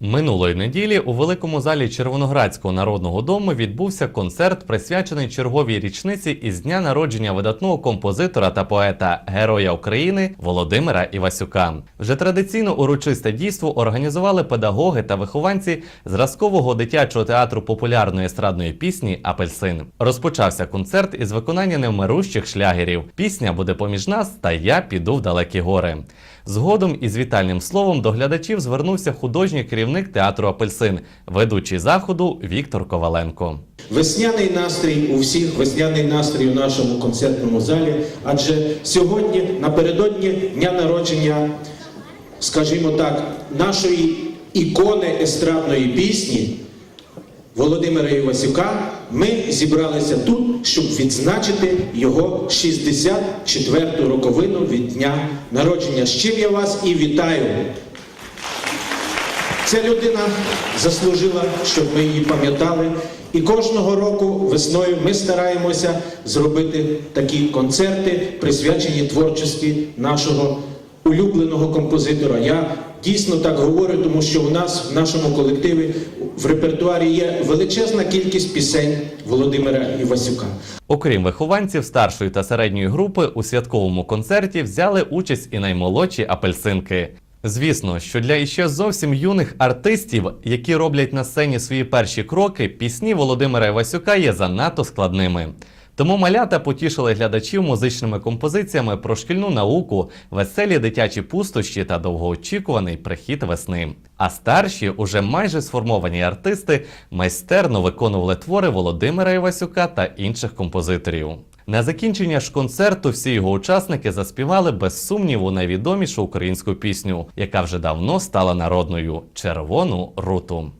Минулої неділі у великому залі Червоноградського народного дому відбувся концерт, присвячений черговій річниці із дня народження видатного композитора та поета Героя України Володимира Івасюка. Вже традиційно урочисте дійство організували педагоги та вихованці зразкового дитячого театру популярної естрадної пісні Апельсин. Розпочався концерт із виконання невмирущих шлягерів. Пісня буде поміж нас та я піду в далекі гори. Згодом із вітальним словом до глядачів звернувся художній керівник театру Апельсин, ведучий заходу Віктор Коваленко. Весняний настрій у всіх, весняний настрій у нашому концертному залі. Адже сьогодні, напередодні дня народження, скажімо так, нашої ікони естрадної пісні Володимира Івасюка, ми зібралися тут, щоб відзначити його 64-ту роковину від дня народження. З чим я вас і вітаю. Ця людина заслужила, щоб ми її пам'ятали. І кожного року весною ми стараємося зробити такі концерти, присвячені творчості нашого улюбленого композитора. Я дійсно так говорю, тому що у нас в нашому колективі в репертуарі є величезна кількість пісень Володимира Івасюка. Окрім вихованців старшої та середньої групи, у святковому концерті взяли участь і наймолодші апельсинки. Звісно, що для іще зовсім юних артистів, які роблять на сцені свої перші кроки, пісні Володимира Івасюка є занадто складними. Тому малята потішили глядачів музичними композиціями про шкільну науку, веселі дитячі пустощі та довгоочікуваний прихід весни. А старші, уже майже сформовані артисти, майстерно виконували твори Володимира Івасюка та інших композиторів. На закінчення ж концерту всі його учасники заспівали без сумніву найвідомішу українську пісню, яка вже давно стала народною червону руту.